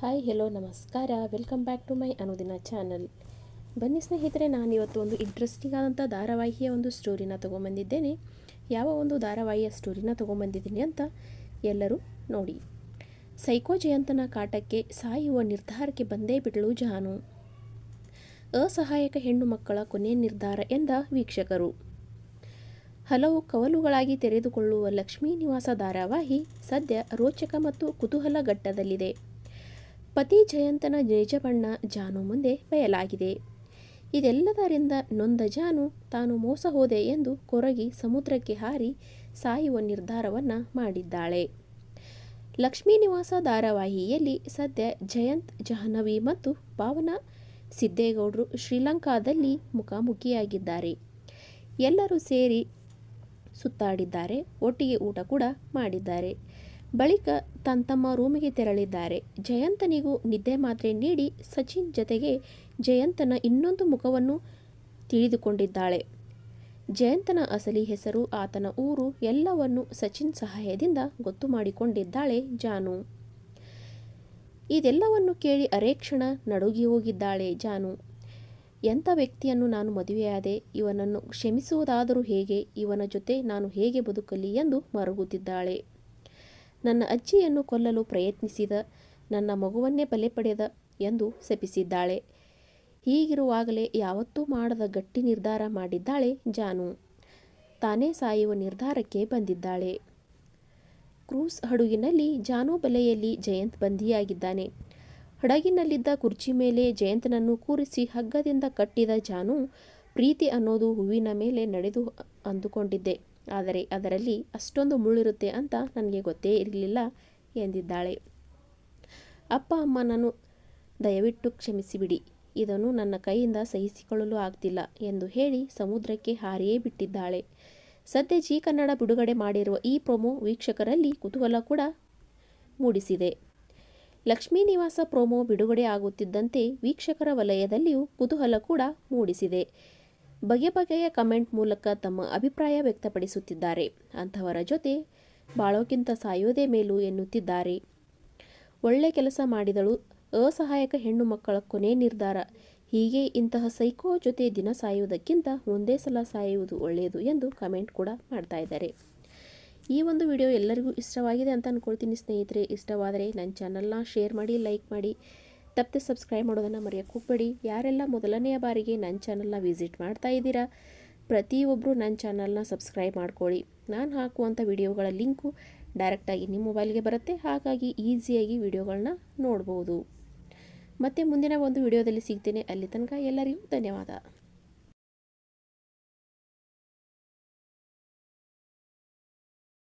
Hi hello ನಮಸ್ಕಾರ. Welcome back to my Anudina channel ಬನ್ನಿ ಸ್ನೇಹಿತರೆ, ನಾನು ಇವತ್ತು ಒಂದು ಇಂಟ್ರೆಸ್ಟಿಂಗ್ ಆದಂಥ ಧಾರಾವಾಹಿಯ ಒಂದು ಸ್ಟೋರಿನ ತೊಗೊಂಬಂದಿದ್ದೇನೆ. ಯಾವ ಒಂದು ಧಾರಾವಾಹಿಯ ಸ್ಟೋರಿನ ತೊಗೊಂಬಂದಿದ್ದೀನಿ ಅಂತ ಎಲ್ಲರೂ ನೋಡಿ. ಸೈಕೋ ಜಯಂತನ ಕಾಟಕ್ಕೆ ಸಾಯುವ ನಿರ್ಧಾರಕ್ಕೆ ಬಂದೇ ಬಿಡಲು ಜಾನು. ಅಸಹಾಯಕ ಹೆಣ್ಣು ಮಕ್ಕಳ ಕೊನೆ ನಿರ್ಧಾರ ಎಂದ ವೀಕ್ಷಕರು. ಹಲವು ಕವಲುಗಳಾಗಿ ತೆರೆದುಕೊಳ್ಳುವ ಲಕ್ಷ್ಮೀ ನಿವಾಸ ಧಾರಾವಾಹಿ ಸದ್ಯ ರೋಚಕ ಮತ್ತು ಕುತೂಹಲ ಘಟ್ಟದಲ್ಲಿದೆ ಪತಿ ಜಯಂತನ ನಿಜಬಣ್ಣ ಜಾನು ಮುಂದೆ ಬಯಲಾಗಿದೆ. ಇದೆಲ್ಲದರಿಂದ ನೊಂದ ಜಾನು ತಾನು ಮೋಸ ಹೋದೆ ಎಂದು ಕೊರಗಿ ಸಮುದ್ರಕ್ಕೆ ಹಾರಿ ಸಾಯುವ ನಿರ್ಧಾರವನ್ನು ಮಾಡಿದ್ದಾಳೆ. ಲಕ್ಷ್ಮೀ ನಿವಾಸ ಧಾರಾವಾಹಿಯಲ್ಲಿ ಸದ್ಯ ಜಯಂತ್, ಜಾಹ್ನವಿ ಮತ್ತು ಭಾವನಾ ಸಿದ್ದೇಗೌಡರು ಶ್ರೀಲಂಕಾದಲ್ಲಿ ಮುಖಾಮುಖಿಯಾಗಿದ್ದಾರೆ. ಎಲ್ಲರೂ ಸೇರಿ ಸುತ್ತಾಡಿದ್ದಾರೆ, ಒಟ್ಟಿಗೆ ಊಟ ಕೂಡ ಮಾಡಿದ್ದಾರೆ. ಬಳಿಕ ತನ್ನ ತಮ್ಮ ರೂಮಿಗೆ ತೆರಳಿದ್ದಾರೆ. ಜಯಂತನಿಗೂ ನಿದ್ದೆ ಮಾತ್ರೆ ನೀಡಿ ಸಚಿನ್ ಜತೆಗೆ ಜಯಂತನ ಇನ್ನೊಂದು ಮುಖವನ್ನು ತಿಳಿದುಕೊಂಡಿದ್ದಾಳೆ. ಜಯಂತನ ಅಸಲಿ ಹೆಸರು, ಆತನ ಊರು, ಎಲ್ಲವನ್ನು ಸಚಿನ್ ಸಹಾಯದಿಂದ ಗೊತ್ತು ಮಾಡಿಕೊಂಡಿದ್ದಾಳೆ ಜಾನು. ಇದೆಲ್ಲವನ್ನು ಕೇಳಿ ಅರೇಕ್ಷಣ ನಡುಗಿ ಹೋಗಿದ್ದಾಳೆ ಜಾನು. ಎಂಥ ವ್ಯಕ್ತಿಯನ್ನು ನಾನು ಮದುವೆಯಾದೆ? ಇವನನ್ನು ಕ್ಷಮಿಸುವುದಾದರೂ ಹೇಗೆ? ಇವನ ಜೊತೆ ನಾನು ಹೇಗೆ ಬದುಕಲಿ ಎಂದು ಮರುಗುತ್ತಿದ್ದಾಳೆ. ನನ್ನ ಅಜ್ಜಿಯನ್ನು ಕೊಲ್ಲಲು ಪ್ರಯತ್ನಿಸಿದ ನನ್ನ ಮಗುವನ್ನೇ ಬಲೆ ಪಡೆದ ಎಂದು ಶಪಿಸಿದ್ದಾಳೆ. ಹೀಗಿರುವಾಗಲೇ ಯಾವತ್ತೂ ಮಾಡದ ಗಟ್ಟಿ ನಿರ್ಧಾರ ಮಾಡಿದ್ದಾಳೆ ಜಾನು. ತಾನೇ ಸಾಯುವ ನಿರ್ಧಾರಕ್ಕೆ ಬಂದಿದ್ದಾಳೆ. ಕ್ರೂಸ್ ಹಡಗಿನಲ್ಲಿ ಜಾನು ಬಲೆಯಲ್ಲಿ ಜಯಂತ್ ಬಂಧಿಯಾಗಿದ್ದಾನೆ. ಹಡಗಿನಲ್ಲಿದ್ದ ಕುರ್ಚಿ ಮೇಲೆ ಜಯಂತನನ್ನು ಕೂರಿಸಿ ಹಗ್ಗದಿಂದ ಕಟ್ಟಿದ ಜಾನು ಪ್ರೀತಿ ಅನ್ನೋದು ಹೂವಿನ ಮೇಲೆ ನಡೆದು ಅಂದುಕೊಂಡಿದ್ದೆ. ಆದರೆ ಅದರಲ್ಲಿ ಅಷ್ಟೊಂದು ಮುಳ್ಳಿರುತ್ತೆ ಅಂತ ನನಗೆ ಗೊತ್ತೇ ಇರಲಿಲ್ಲ ಎಂದಿದ್ದಾಳೆ. ಅಪ್ಪ, ಅಮ್ಮ ನಾನು ದಯವಿಟ್ಟು ಕ್ಷಮಿಸಿಬಿಡಿ. ಇದನ್ನು ನನ್ನ ಕೈಯಿಂದ ಸಹಿಸಿಕೊಳ್ಳಲು ಆಗ್ತಿಲ್ಲ ಎಂದು ಹೇಳಿ ಸಮುದ್ರಕ್ಕೆ ಹಾರಿಯೇ ಬಿಟ್ಟಿದ್ದಾಳೆ. ಸದ್ಯ ಜೀ ಕನ್ನಡ ಬಿಡುಗಡೆ ಮಾಡಿರುವ ಈ ಪ್ರೊಮೋ ವೀಕ್ಷಕರಲ್ಲಿ ಕುತೂಹಲ ಕೂಡ ಮೂಡಿಸಿದೆ. ಲಕ್ಷ್ಮೀ ನಿವಾಸ ಪ್ರೊಮೋ ಬಿಡುಗಡೆ ಆಗುತ್ತಿದ್ದಂತೆ ವೀಕ್ಷಕರ ವಲಯದಲ್ಲಿಯೂ ಕುತೂಹಲ ಕೂಡ ಮೂಡಿಸಿದೆ. ಬಗೆ ಬಗೆಯ ಕಮೆಂಟ್ ಮೂಲಕ ತಮ್ಮ ಅಭಿಪ್ರಾಯ ವ್ಯಕ್ತಪಡಿಸುತ್ತಿದ್ದಾರೆ. ಅಂಥವರ ಜೊತೆ ಬಾಳೋಕ್ಕಿಂತ ಸಾಯೋದೇ ಮೇಲು ಎನ್ನುತ್ತಿದ್ದಾರೆ. ಒಳ್ಳೆ ಕೆಲಸ ಮಾಡಿದಳು. ಅಸಹಾಯಕ ಹೆಣ್ಣು ಮಕ್ಕಳ ಕೊನೆ ನಿರ್ಧಾರ. ಹೀಗೆ ಇಂತಹ ಸೈಕೋ ಜೊತೆ ದಿನ ಸಾಯುವುದಕ್ಕಿಂತ ಒಂದೇ ಸಲ ಸಾಯುವುದು ಒಳ್ಳೆಯದು ಎಂದು ಕಮೆಂಟ್ ಕೂಡ ಮಾಡ್ತಾ ಇದ್ದಾರೆ. ಈ ಒಂದು ವಿಡಿಯೋ ಎಲ್ಲರಿಗೂ ಇಷ್ಟವಾಗಿದೆ ಅಂತ ಅಂದ್ಕೊಳ್ತೀನಿ ಸ್ನೇಹಿತರೆ. ಇಷ್ಟವಾದರೆ ನನ್ನ ಚಾನಲ್ನ ಶೇರ್ ಮಾಡಿ, ಲೈಕ್ ಮಾಡಿ. ತಪ್ಪದೆ ಸಬ್ಸ್ಕ್ರೈಬ್ ಮಾಡೋದನ್ನು ಮರೆಯೋಕ್ಕೆ ಹೋಗಬೇಡಿ. ಯಾರೆಲ್ಲ ಮೊದಲನೆಯ ಬಾರಿಗೆ ನನ್ನ ಚಾನಲ್ನ ವಿಸಿಟ್ ಮಾಡ್ತಾ ಇದ್ದೀರಾ ಪ್ರತಿಯೊಬ್ಬರು ನನ್ನ ಚಾನಲ್ನ ಸಬ್ಸ್ಕ್ರೈಬ್ ಮಾಡ್ಕೊಳ್ಳಿ. ನಾನು ಹಾಕುವಂಥ ವಿಡಿಯೋಗಳ ಲಿಂಕು ಡೈರೆಕ್ಟಾಗಿ ನಿಮ್ಮ ಮೊಬೈಲ್ಗೆ ಬರುತ್ತೆ. ಹಾಗಾಗಿ ಈಸಿಯಾಗಿ ವಿಡಿಯೋಗಳನ್ನ ನೋಡ್ಬೋದು. ಮತ್ತು ಮುಂದಿನ ಒಂದು ವಿಡಿಯೋದಲ್ಲಿ ಸಿಗ್ತೇನೆ. ಅಲ್ಲಿ ತನಕ ಎಲ್ಲರಿಗೂ ಧನ್ಯವಾದ.